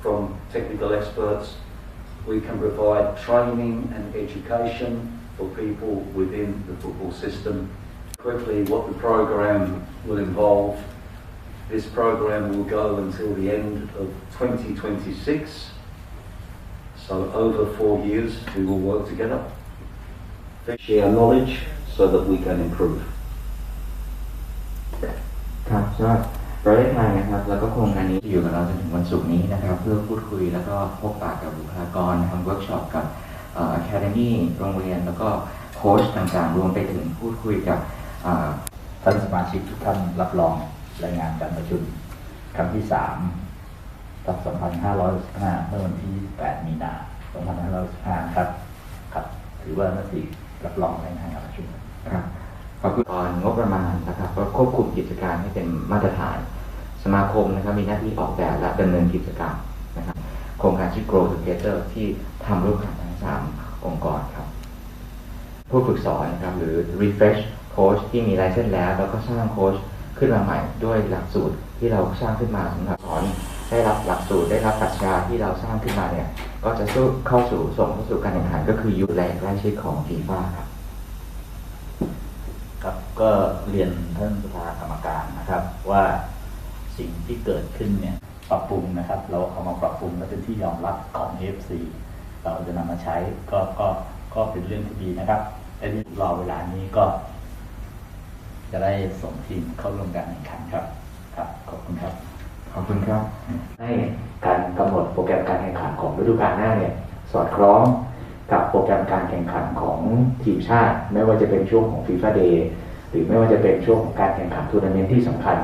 from technical experts. We can provide training and education for people within the football system. Quickly, what the program will involve. This program will go until the end of 2026. So over four years, we will work together. Share knowledge so that we can improve. ครั บสำหรับประเทศไทยนะครับ แล้วก็โครงการนี้ที่อยู่กับเราจนถึงวันศุกร์นี้นะครับ เพื่อพูดคุยแล้วก็พบปะกับบุคลากรทำเวิร์กช็อปกับอะคาเดมี่โรงเรียน แล้วก็โค้ชต่างๆ รวมไปถึงพูดคุยกับอ่าท่านสมาชิกทุกท่านรับรองรายงานการประชุมครั้งที่สามทับ2565เมื่อวันที่ 8 มีนา2565ครับ ครับ ถือว่ามติรับรองรายงานการประชุมครับขอบคุณก่อนงบประมาณนะครับก็ควบคุมกิจการให้เป็นมาตรฐาน สมาคมนะครับมีหน้าที่ออกแบบและดำเนินกิจกรรมนะครับโครงการชื่อ Grow Together ที่ทำร่วมกันทั้งสามองค์กรครับ ผู้ฝึกสอนนะครับหรือ refresh coach ที่มีไลเซนส์แล้วแล้วก็สร้างโค้ชขึ้นมาใหม่ด้วยหลักสูตรที่เราสร้างขึ้นมาสำหรับสอนได้รับหลักสูตรได้รับปรัชญาที่เราสร้างขึ้นมาเนี่ยก็จะสู้เข้าสู่ส่งเข้าสู่การแข่งขันก็คือยูแรงใกล้ชิดของฟีฟ่าครับครับก็เรียนท่านประธานกรรมการนะครับว่า สิ่งที่เกิดขึ้นเนี่ยปรับปรุงนะครับ เราเอามาปรับปรุงและเป็นที่ยอมรับของ FC เราจะนำมาใช้ก็ก็ก็เป็นเรื่องที่ดีนะครับและนี่รอเวลานี้ก็ จะได้ส่งทีมเข้าร่วมการแข่งขันครับครับขอบคุณครับขอบคุณครับให้การกำหนดโปรแกรมการแข่งขันของฤดูกาลหน้าเนี่ยสอดคล้องกับโปรแกรมการแข่งขันของทีมชาติ ไม่ว่าจะเป็นช่วงของฟีฟ่าเดย์หรือไม่ว่าจะเป็นช่วงของการแข่งขันทัวร์นาเมนต์ที่สำคัญ